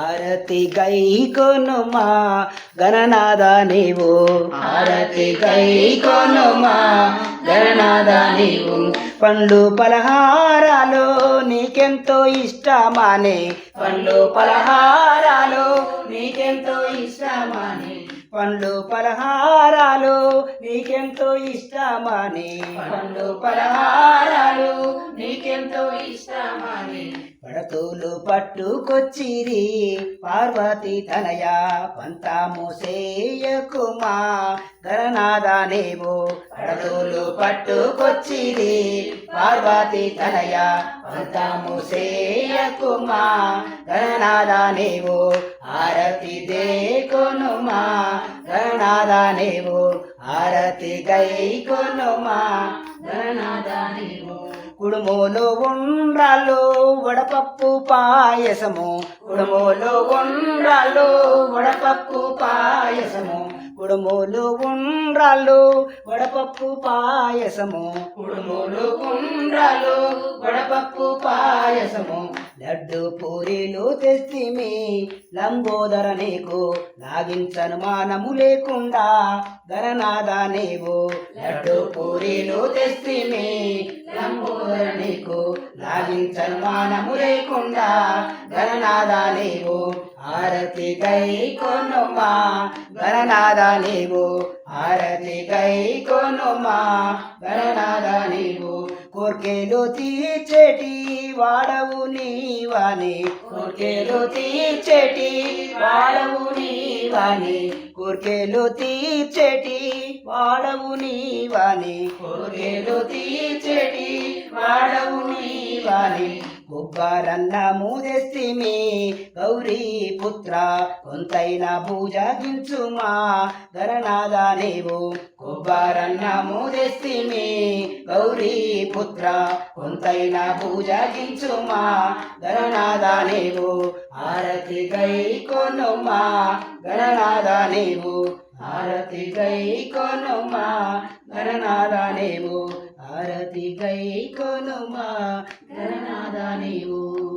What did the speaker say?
ఆరతి గై కొనుమా గణనాద నీవు ఆరతి గై కొనుమా గణనాద నీవు పండ్లు పలహారాలు నీకెంతో ఇష్టమానే। పండ్లు పలహారాలు నీకెంతో ఇష్టమానే। పండ్లు పలహారాలు నీకెంతో ఇష్టమాని. పండ్లు పలహారాలు నీకెంతో ఇష్టమాని. పడతూలు పట్టుకొచ్చిరి పార్వతి తనయ పంతాము సేయకుమా గణనాద నీవు పడతూలు పట్టుకొచ్చిరి పార్వతి తనయ పంతాము సేయకుమా గణనాద నీవు ఆరతి దేకొనుమా గణనాద నీవు ఆరతి గై కొనుమా. గణనాద నీవు కుడుమోలు ఉండ్రాలు వడపప్పు పాయసము. కుడుమోలు ఉండ్రాలు వడపప్పు పాయసము. కుడుమోలు ఉండ్రాలు వడపప్పు పాయసము. కుడుమోలు ఉండ్రాలు వడపప్పు పాయసము. లడ్డు పూరీలు తెస్తిమి లంబోదర నీకు లాగించను మానము లేకుండా. గరనాదా నీవు లడ్డు పూరీలు తెస్తిమి లంబోదర నీకు లాగించను మానము లేకుండా. గరనాదా నీవు ఆరతి గై కొనుమా. గరనాదా నీవు ఆరతి గై కొనుమా. గణనాద కోర్కెలు తీర్చేటి వాడవు నీవని. కోర్కెలు తీర్చేటి వాడవు నీ నీవాని కోర్కెలు తీర్చేటి వాడవు నీవాని. కోర్కెలు తీర్చేటి వాడవు నీవాని. కుబ్బారన్న మూదెస్తిమి గౌరీ పుత్ర కొంతైన పూజగించుమా గణనాద నీవు కుబ్బారన్న మూదెస్తిమి గౌరీ పుత్ర కొంతైన పూజగించుమా గణనాద నీవు ఆరతి గై కొనుమా గణనాద నీవు. ఆరతి గై కొనుమా గణనాద నీవు. ఆరతి గై కొనుమా గణనాద నీవు.